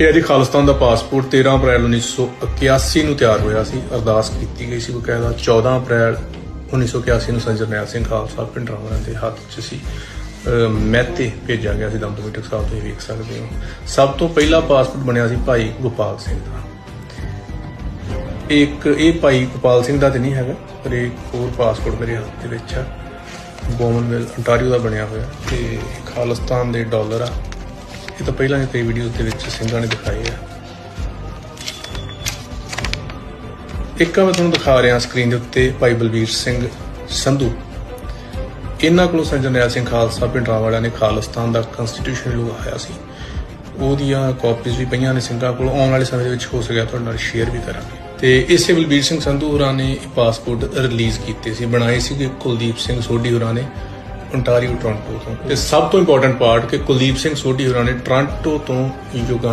ਇਹ ਹੈ ਖਾਲਿਸਤਾਨ ਦਾ ਪਾਸਪੋਰਟ 13 ਅਪ੍ਰੈਲ 1981 ਨੂੰ ਤਿਆਰ ਹੋਇਆ ਸੀ, ਅਰਦਾਸ ਕੀਤੀ ਗਈ ਸੀ ਬਕਾਇਦਾ। 14 ਅਪ੍ਰੈਲ 1981 ਨੂੰ ਸੰਜਰ ਨਿਆਲ ਸਿੰਘ ਖਾਲਸਾ ਪਿੰਡ ਦੇ ਹੱਥ 'ਚ ਸੀ। ਮਹਿਤੇ ਭੇਜਿਆ ਗਿਆ ਸੀ ਦਮਦਮੀ ਟਕਸਾਲ ਤੁਸੀਂ ਵੇਖ ਸਕਦੇ ਹੋ। ਸਭ ਤੋਂ ਪਹਿਲਾ ਪਾਸਪੋਰਟ ਬਣਿਆ ਸੀ ਭਾਈ ਗੋਪਾਲ ਸਿੰਘ ਦਾ। ਇੱਕ ਇਹ ਭਾਈ ਗੋਪਾਲ ਸਿੰਘ ਦਾ ਤੇ ਨਹੀਂ ਹੈਗਾ, ਪਰ ਇੱਕ ਹੋਰ ਪਾਸਪੋਰਟ ਮੇਰੇ ਹੱਥ ਦੇ ਵਿੱਚ ਆ। ਬੋਮਨਵੈਲ ਅੰਟਾਰੀਓ ਦਾ ਬਣਿਆ ਹੋਇਆ ਤੇ ਖਾਲਿਸਤਾਨ ਦੇ ਡਾਲਰ ਆ। ਇਹ ਤਾਂ ਪਹਿਲਾਂ ਵੀ ਕਈ ਵੀਡੀਓਜ਼ ਦੇ ਵਿੱਚ ਸਿੰਘਾਂ ਨੇ ਦਿਖਾਏ ਆ। ਇੱਕ ਆ ਮੈਂ ਤੁਹਾਨੂੰ ਦਿਖਾ ਰਿਹਾ ਸਕਰੀਨ ਦੇ ਉੱਤੇ ਭਾਈ ਬਲਵੀਰ ਸਿੰਘ ਸੰਧੂ। ਇਹਨਾਂ ਕੋਲੋਂ ਸੰਜਰ ਸਿੰਘ ਖਾਲਸਾ ਪਿੰਡਰਾਂ ਵਾਲਿਆਂ ਨੇ ਖਾਲਿਸਤਾਨ ਦਾ ਕਨਸਟੀਟਿਊਸ਼ਨ ਲਗਾਇਆ ਸੀ। ਉਹਦੀਆਂ ਕਾਪੀਜ਼ ਵੀ ਪਈਆਂ ਨੇ ਸਿੰਘਾਂ ਕੋਲ। ਆਉਣ ਵਾਲੇ ਸਮੇਂ ਦੇ ਵਿੱਚ ਹੋ ਸਕਿਆ ਤੁਹਾਡੇ ਨਾਲ ਸ਼ੇਅਰ ਵੀ ਕਰਾਂਗੇ। ਤੇ ਇਸੇ ਬਲਬੀਰ ਸਿੰਘ ਸੰਧੂ ਹੋਰਾਂ ਨੇ ਪਾਸਪੋਰਟ ਰਿਲੀਜ਼ ਕੀਤੇ ਸੀ, ਬਣਾਏ ਸੀ ਕੁਲਦੀਪ ਸਿੰਘ ਸੋਢੀ ਹੋਰਾਂ ਨੇ। Ontario ਟੋਰਾਂਟੋ ਤੋਂ। ਤੇ ਸਭ ਤੋਂ ਇੰਪੋਰਟੈਂਟ ਪਾਰਟ ਕਿ ਕੁਲਦੀਪ ਸਿੰਘ ਸੋਢੀ ਹੋਰਾਂ ਨੇ ਟੋਰਾਂਟੋ ਤੋਂ ਯੁਗਾਂਡਾ